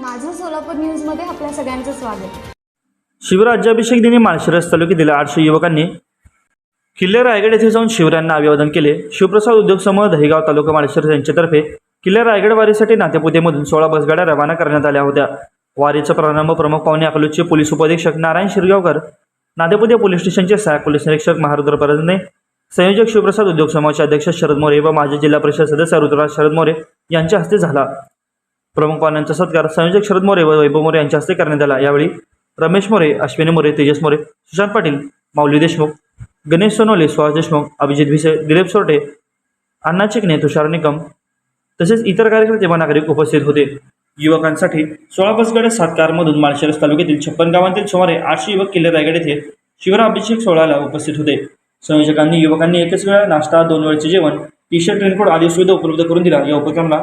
माझं सोलापूर न्यूजमध्ये आपल्या सगळ्यांचं स्वागत. शिवराज्याभिषेक दिनी माळशिरस तालुक्यातील आठशे युवकांनी किल्ले रायगड येथे जाऊन शिवरायांना अभिवादन केले. शिवप्रसाद उद्योग समूह दहिगाव तालुका माळशिरस यांच्यातर्फे किल्ले रायगड वारीसाठी नातेपुतेमधून सोळा बसगाड्या रवाना करण्यात आल्या होत्या. वारीचा प्रारंभ प्रमुख पाहुणे अकलूजचे पोलीस उपाधीक्षक नारायण शिरगावकर नातेपुते पोलीस स्टेशनचे सहाय्यक पोलीस निरीक्षक महारुद्र परजने संयोजक शिवप्रसाद उद्योग समूहाचे अध्यक्ष शरद मोरे व माजी जिल्हा परिषद सदस्य ऋतुराज शरद मोरे यांच्या हस्ते झाला. प्रमुख पाहुण्यांचा सत्कार संयोजक शरद मोरे व वैभव मोरे यांच्या हस्ते करण्यात आला. यावेळी रमेश मोरे अश्विनी मोरे तेजस मोरे सुशांत पाटील माऊली देशमुख गणेश सोनवले सुहास देशमुख अभिजित भिसे दिलीप सोरटे अण्णा चिकणे तुषार निकम तसेच इतर कार्यकर्ते व नागरिक उपस्थित होते. युवकांसाठी सोळा बसगड सात कारमधून माळशिरस तालुक्यातील छप्पन गावांतील सुमारे आठशे युवक किल्ले रायगड येथे शिवराभिषेक सोहळ्याला उपस्थित होते. संयोजकांनी युवकांनी एकच वेळा नाश्ता दोन वेळचे जेवण टी शर्ट रेनकोट आदी सुविधा उपलब्ध करून दिला या उपक्रमाला